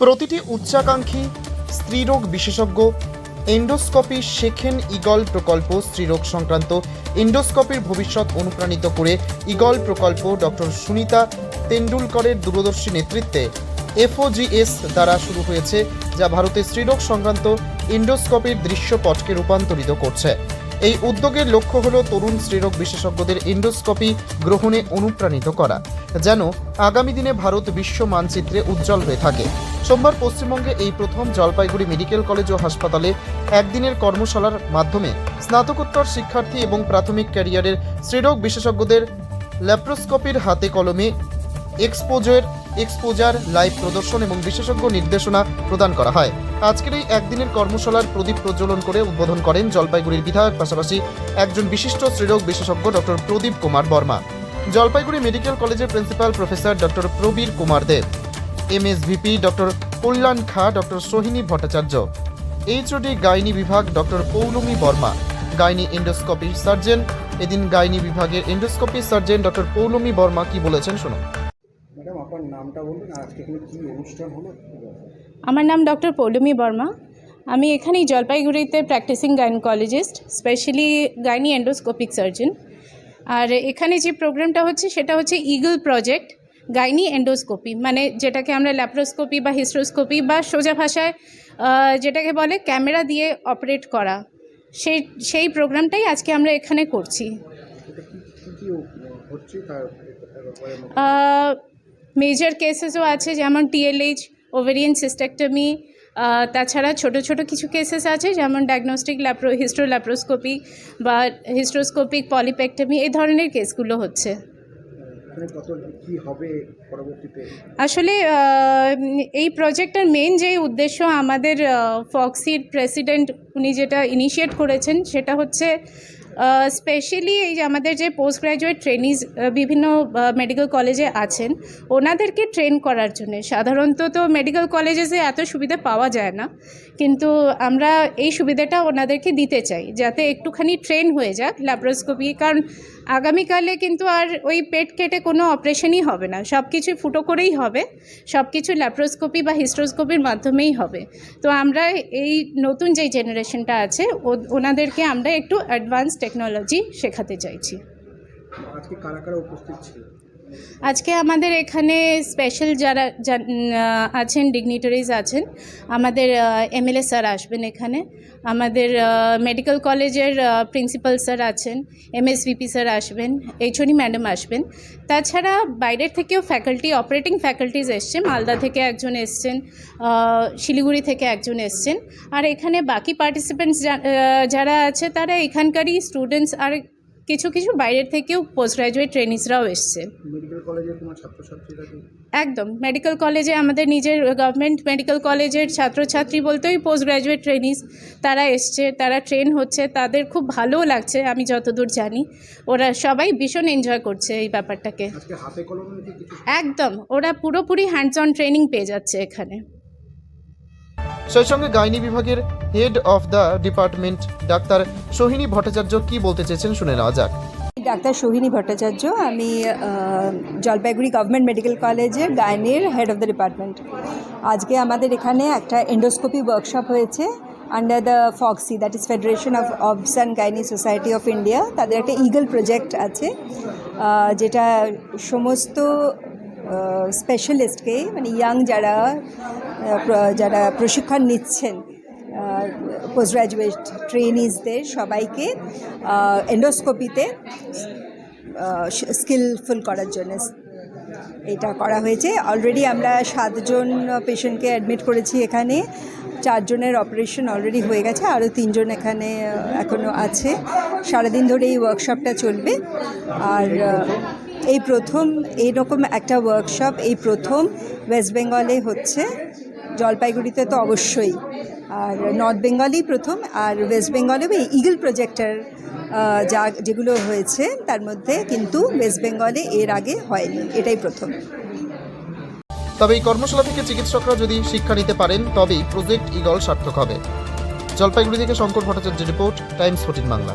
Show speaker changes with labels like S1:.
S1: প্রতিটি উচ্চাকাঙ্ক্ষী স্ত্রীরোগ বিশেষজ্ঞ, এন্ডোস্কোপি শেখেন ইগল প্রকল্প স্ত্রীরোগ সংক্রান্ত। এন্ডোস্কোপির ভবিষ্যৎ অনুপ্রাণিত করে ইগল প্রকল্প ডক্টর সুনিতা তেন্ডুলকরের দূরদর্শী নেতৃত্বে এফওজিএস দ্বারা শুরু হয়েছে, যা ভারতের স্ত্রীরোগ সংক্রান্ত এন্ডোস্কোপির দৃশ্যপটকে রূপান্তরিত করছে। এই উদ্যোগের লক্ষ্য হল তরুণ স্ত্রীরোগ বিশেষজ্ঞদের এন্ডোস্কোপি গ্রহণে অনুপ্রাণিত করা, যেন আগামী দিনে ভারত বিশ্ব মানচিত্রে উজ্জ্বল হয়ে থাকে। সোমবার পশ্চিমবঙ্গে এই প্রথম জলপাইগুড়ি মেডিকেল কলেজ ও হাসপাতালে একদিনের কর্মশালার মাধ্যমে স্নাতকোত্তর শিক্ষার্থী এবং প্রাথমিক ক্যারিয়ারের স্ত্রীরোগ বিশেষজ্ঞদের ল্যাপ্রোস্কোপির হাতে কলমে এক্সপোজার এক্সপোজার, লাইভ প্রদর্শন এবং বিশেষজ্ঞ নির্দেশনা প্রদান করা হয়। আজকের এই একদিনের কর্মশালার প্রদীপ প্রজ্বলন করে উদ্বোধন করেন জলপাইগুড়ির বিধায়ক, পাশাপাশি একজন বিশিষ্ট স্ত্রীরোগ বিশেষজ্ঞ doctor Pradip Kumar Barma. Jalpaiguri medical college principal professor doctor Prabir Kumar Deb MSVP doctor Kalyan Kha doctor Sohini Bhattacharya. HOD gynae বিভাগ doctor Paulami Barma. Gynae endoscopy surgeon. এদিন গাইনি বিভাগের endoscopy surgeon doctor Paulami Barma কি বলেছেন শুনুন।
S2: Madam আপনার নামটা বলুন আর আজকে এখানে কী অনুষ্ঠান হলো?
S3: আমার নাম ডক্টর পৌলমী বর্মা। আমি এখানেই জলপাইগুড়িতে practising gynaecologist specially gynae endoscopic surgeon. আর এখানে যে প্রোগ্রামটা হচ্ছে সেটা হচ্ছে ইগল প্রজেক্ট। গাইনি এন্ডোস্কোপি মানে যেটাকে আমরা ল্যাপ্রোস্কোপি বা হিস্ট্রোস্কোপি বা সোজা ভাষায় যেটাকে বলে ক্যামেরা দিয়ে অপারেট করা। সেই সেই প্রোগ্রামটাই আজকে আমরা এখানে করছি। মেজর কেসেসও আছে, যেমন টিএলএইচ ওভেরিয়ান সিস্টেক্টমি তাছাড়া ছোট ছোট কিছু কেসেস আছে, যেমন ডায়াগনস্টিক ল্যাপ্রো হিস্ট্রো ল্যাপ্রোস্কোপি বা হিস্ট্রোস্কোপিক পলিপেক্টমি এই ধরনের কেসগুলো হচ্ছে
S2: এখানে কত কী হবে পরবর্তীতে
S3: আসলে এই প্রজেক্টের মেন যে উদ্দেশ্য আমাদের ফক্সির প্রেসিডেন্ট উনি যেটা ইনিশিয়েট করেছেন, সেটা হচ্ছে স্পেশালি এই যে আমাদের যে পোস্ট গ্র্যাজুয়েট ট্রেনিজ বিভিন্ন মেডিকেল কলেজে আছেন, ওনাদেরকে ট্রেন করার জন্য। সাধারণত তো মেডিকেল কলেজেসে এত সুবিধা পাওয়া যায় না, কিন্তু আমরা এই সুবিধাটা ওনাদেরকে দিতে চাই, যাতে একটুখানি ট্রেন হয়ে যাক ল্যাপ্রোস্কোপি কারণ আগামীকালে কিন্তু আর ওই পেট কেটে কোনো অপারেশনই হবে না সব কিছু ফুটো করেই হবে সব কিছু ল্যাপ্রোস্কোপি বা হিস্ট্রোস্কোপির মাধ্যমেই হবে। তো আমরা এই নতুন যেই জেনারেশনটা আছে ওনাদেরকে আমরা একটু অ্যাডভান্স টেকনোলজি শেখাতে চাইছি।
S2: আজকে কারা কারা উপস্থিত ছিল?
S3: আজকে আমাদের এখানে স্পেশাল যারা আছেন ডিগনিটারিজ আছেন, আমাদের এমএলএ স্যার আসবেন এখানে। আমাদের মেডিকেল কলেজের প্রিন্সিপাল স্যার আছেন এমএসভিপি স্যার আসবেন এইচওডি ম্যাডাম আসবেন। তাছাড়া বাইরের থেকেও ফ্যাকাল্টি অপারেটিং ফ্যাকাল্টিজ এসছে। মালদা থেকে একজন এসছেন শিলিগুড়ি থেকে একজন এসছেন। আর এখানে বাকি পার্টিসিপেন্টস যারা আছে, তারা এখানকারই স্টুডেন্টস আর কিছু কিছু বাইরের থেকেও পোস্ট গ্রাজুয়েট ট্রেনিসরাও এসছে একদম। মেডিকেল কলেজে আমাদের নিজের গভর্নমেন্ট মেডিকেল কলেজের ছাত্রছাত্রী বলতেই পোস্ট গ্রাজুয়েট ট্রেনিস তারা এসছে তারা ট্রেন হচ্ছে তাদের খুব ভালোও লাগছে আমি যতদূর জানি। ওরা সবাই ভীষণ এনজয় করছে এই ব্যাপারটাকে। একদম। ওরা পুরোপুরি হ্যান্ডস অন ট্রেনিং পেয়ে যাচ্ছে এখানে।
S1: সেই সঙ্গে গাইনি বিভাগের হেড অফ দ্য ডিপার্টমেন্ট ডাক্তার সোহিনী ভট্টাচার্য কি বলতে চেয়েছেন শুনে নেওয়া যাক।
S4: ডাক্তার সোহিনী ভট্টাচার্য, আমি জলপাইগুড়ি গভর্নমেন্ট মেডিকেল কলেজের গাইনির হেড অফ দ্য ডিপার্টমেন্ট আজকে আমাদের এখানে একটা এন্ডোস্কোপি ওয়ার্কশপ হয়েছে under the FOGSI that is federation of obs and gynae society of India তাদের একটা ইগল প্রজেক্ট আছে যেটা সমস্ত স্পেশালিস্টকে মানে ইয়াং যারা যারা প্রশিক্ষণ নিচ্ছেন পোস্ট গ্র্যাজুয়েট ট্রেনিজদের সবাইকে এন্ডোস্কোপিতে স্কিলফুল করার জন্য এটা করা হয়েছে। অলরেডি আমরা সাতজন পেশেন্টকে অ্যাডমিট করেছি এখানে। চারজনের অপারেশন অলরেডি হয়ে গেছে, আরও তিনজন এখানে এখনও আছে। সারাদিন ধরে এই ওয়ার্কশপটা চলবে। আর এই প্রথম এইরকম একটা ওয়ার্কশপ এই প্রথম ওয়েস্ট বেঙ্গলে হচ্ছে। জলপাইগুড়িতে তো অবশ্যই। আর নর্থ বেঙ্গলই প্রথম, আর ওয়েস্ট বেঙ্গলেও এই ইগল প্রজেক্টার যা যেগুলো হয়েছে, তার মধ্যে কিন্তু ওয়েস্ট বেঙ্গলে এর আগে হয়নি। এটাই প্রথম।
S1: তবে এই কর্মশালা থেকে চিকিৎসকরা যদি শিক্ষা নিতে পারেন, তবেই প্রজেক্ট ইগল সার্থক হবে। জলপাইগুড়ি থেকে শঙ্কর ভট্টাচার্যের রিপোর্ট টাইমস ফোর্টিন বাংলা